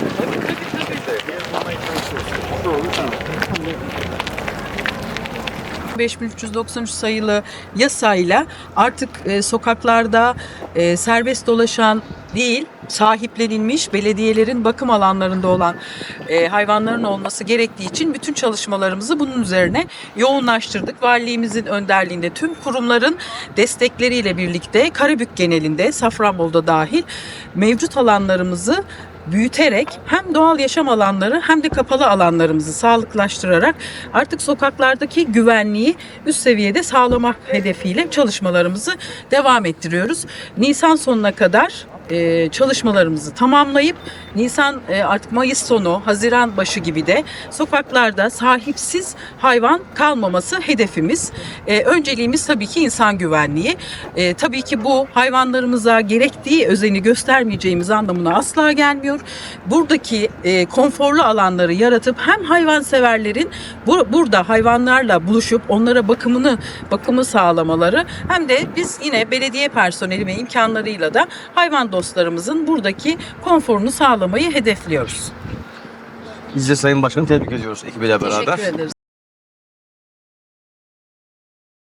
Tabii tabii tabii. Bir 5393 sayılı yasayla artık e, sokaklarda e, serbest dolaşan değil sahiplenilmiş belediyelerin bakım alanlarında olan e, hayvanların olması gerektiği için bütün çalışmalarımızı bunun üzerine yoğunlaştırdık. Valiliğimizin önderliğinde tüm kurumların destekleriyle birlikte Karabük genelinde Safranbolu'da dahil mevcut alanlarımızı büyüterek hem doğal yaşam alanları hem de kapalı alanlarımızı sağlıklaştırarak artık sokaklardaki güvenliği üst seviyede sağlamak hedefiyle çalışmalarımızı devam ettiriyoruz. Nisan sonuna kadar e, çalışmalarımızı tamamlayıp Nisan e, artık Mayıs sonu, Haziran başı gibi de sokaklarda sahipsiz hayvan kalmaması hedefimiz. E, önceliğimiz tabii ki insan güvenliği. E, tabii ki bu hayvanlarımıza gerektiği özeni göstermeyeceğimiz anlamına asla gelmiyor. Buradaki e, konforlu alanları yaratıp hem hayvanseverlerin bu, burada hayvanlarla buluşup onlara bakımını bakımı sağlamaları hem de biz yine belediye personeli ve imkanlarıyla da hayvan dostlarımızın buradaki konforunu sağlamayı hedefliyoruz. Biz de Sayın Başkanı tebrik ediyoruz ekibiyle beraber. Teşekkür ederiz.